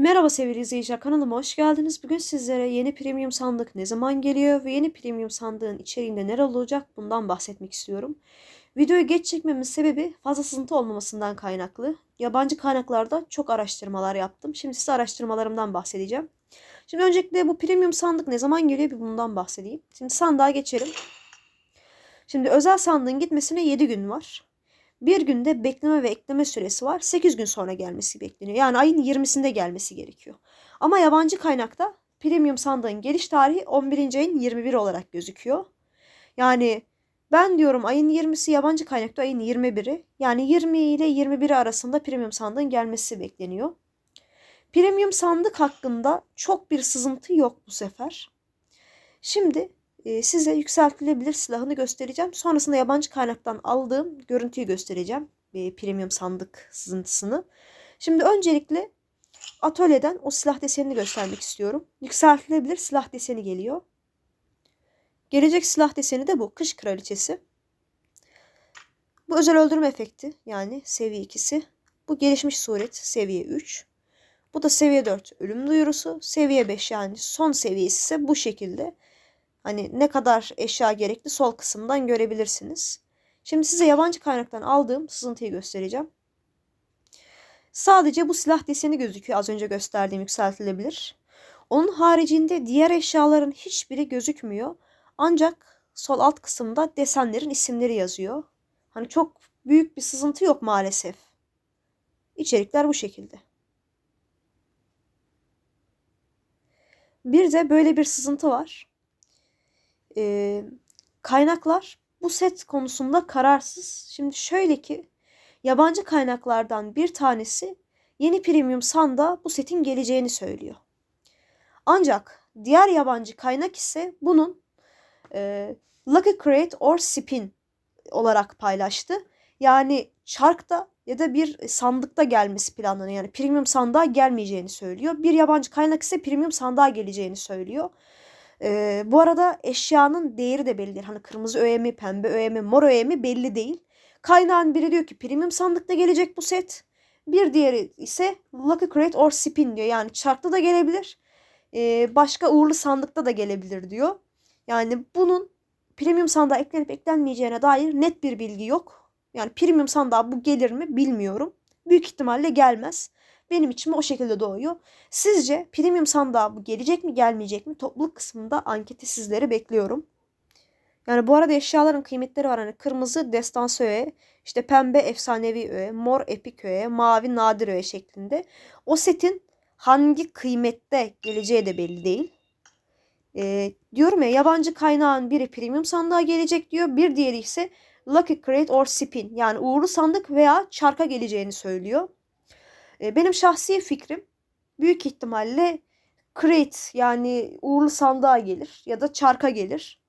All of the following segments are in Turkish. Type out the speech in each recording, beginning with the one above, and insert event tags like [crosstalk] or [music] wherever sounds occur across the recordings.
Merhaba sevgili izleyiciler kanalıma hoş geldiniz. Bugün sizlere yeni premium sandık ne zaman geliyor ve yeni premium sandığın içeriğinde neler olacak bundan bahsetmek istiyorum. Videoyu geç çekmemin sebebi fazla sızıntı olmamasından kaynaklı. Yabancı kaynaklarda çok araştırmalar yaptım. Şimdi size araştırmalarımdan bahsedeceğim. Şimdi öncelikle bu premium sandık ne zaman geliyor bir bundan bahsedeyim. Şimdi sandığa geçelim. Şimdi özel sandığın gitmesine 7 gün var. Bir günde bekleme ve ekleme süresi var. 8 gün sonra gelmesi bekleniyor. Yani ayın 20'sinde gelmesi gerekiyor. Ama yabancı kaynakta premium sandığın geliş tarihi 11. ayın 21 olarak gözüküyor. Yani ben diyorum ayın 20'si yabancı kaynakta ayın 21'i. Yani 20 ile 21 arasında premium sandığın gelmesi bekleniyor. Premium sandık hakkında çok bir sızıntı yok bu sefer. Şimdi size yükseltilebilir silahını göstereceğim. Sonrasında yabancı kaynaktan aldığım görüntüyü göstereceğim. E, premium sandık sızıntısını. Şimdi öncelikle atölyeden o silah desenini göstermek istiyorum. Yükseltilebilir silah deseni geliyor. Gelecek silah deseni de bu. Kış kraliçesi. Bu özel öldürme efekti yani seviye 2'si. Bu gelişmiş suret seviye 3. Bu da seviye 4 ölüm duyurusu. Seviye 5 yani son seviyesi ise bu şekilde. Hani ne kadar eşya gerekli sol kısımdan görebilirsiniz. Şimdi size yabancı kaynaktan aldığım sızıntıyı göstereceğim. Sadece bu silah deseni gözüküyor az önce gösterdiğim yükseltilebilir. Onun haricinde diğer eşyaların hiçbiri gözükmüyor. Ancak sol alt kısımda desenlerin isimleri yazıyor. Hani çok büyük bir sızıntı yok maalesef. İçerikler bu şekilde. Bir de böyle bir sızıntı var e, kaynaklar bu set konusunda kararsız. Şimdi şöyle ki yabancı kaynaklardan bir tanesi yeni premium sanda bu setin geleceğini söylüyor. Ancak diğer yabancı kaynak ise bunun e, Lucky Crate or Spin olarak paylaştı. Yani çarkta ya da bir sandıkta gelmesi planlanıyor. Yani premium sandığa gelmeyeceğini söylüyor. Bir yabancı kaynak ise premium sandığa geleceğini söylüyor. Ee, bu arada eşyanın değeri de belli değil. Hani kırmızı öğe mi, pembe öğe mi, mor öğe mi belli değil. Kaynağın biri diyor ki premium sandıkta gelecek bu set. Bir diğeri ise Lucky Crate or Spin diyor. Yani çarkta da gelebilir. Ee, başka uğurlu sandıkta da gelebilir diyor. Yani bunun premium sandığa eklenip eklenmeyeceğine dair net bir bilgi yok. Yani premium sandığa bu gelir mi bilmiyorum. Büyük ihtimalle gelmez. Benim içime o şekilde doğuyor. Sizce premium sandığa bu gelecek mi gelmeyecek mi? Topluluk kısmında anketi sizleri bekliyorum. Yani bu arada eşyaların kıymetleri var. Hani kırmızı destansı öğe, işte pembe efsanevi öğe, mor epik öğe, mavi nadir öğe şeklinde. O setin hangi kıymette geleceği de belli değil. Ee, diyorum ya yabancı kaynağın biri premium sandığa gelecek diyor. Bir diğeri ise Lucky Crate or Spin yani uğurlu sandık veya çarka geleceğini söylüyor. E, benim şahsi fikrim büyük ihtimalle crate yani uğurlu sandığa gelir ya da çarka gelir.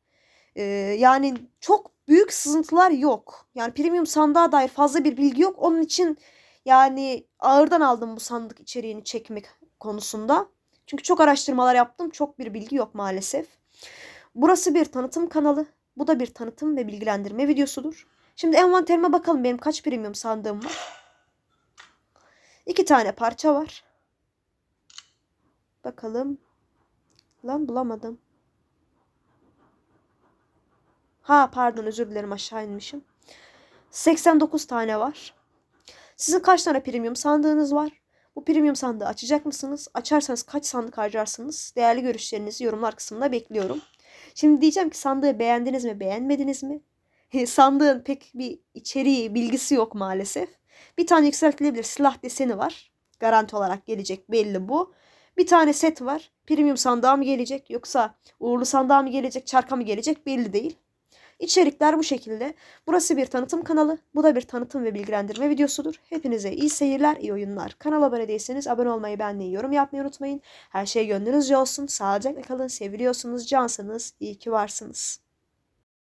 E, yani çok büyük sızıntılar yok. Yani premium sandığa dair fazla bir bilgi yok. Onun için yani ağırdan aldım bu sandık içeriğini çekmek konusunda. Çünkü çok araştırmalar yaptım. Çok bir bilgi yok maalesef. Burası bir tanıtım kanalı. Bu da bir tanıtım ve bilgilendirme videosudur. Şimdi envanterime bakalım benim kaç premium sandığım var. İki tane parça var. Bakalım. Lan bulamadım. Ha pardon özür dilerim aşağı inmişim. 89 tane var. Sizin kaç tane premium sandığınız var? Bu premium sandığı açacak mısınız? Açarsanız kaç sandık harcarsınız? Değerli görüşlerinizi yorumlar kısmında bekliyorum. Şimdi diyeceğim ki sandığı beğendiniz mi, beğenmediniz mi? [laughs] Sandığın pek bir içeriği, bilgisi yok maalesef. Bir tane yükseltilebilir silah deseni var. Garanti olarak gelecek belli bu. Bir tane set var. Premium sandığa mı gelecek yoksa uğurlu sandığa mı gelecek, çarka mı gelecek belli değil. İçerikler bu şekilde. Burası bir tanıtım kanalı. Bu da bir tanıtım ve bilgilendirme videosudur. Hepinize iyi seyirler, iyi oyunlar. Kanala abone değilseniz abone olmayı, beğenmeyi, yorum yapmayı unutmayın. Her şey gönlünüzce olsun. Sağlıcakla kalın. Seviliyorsunuz, cansınız. İyi ki varsınız.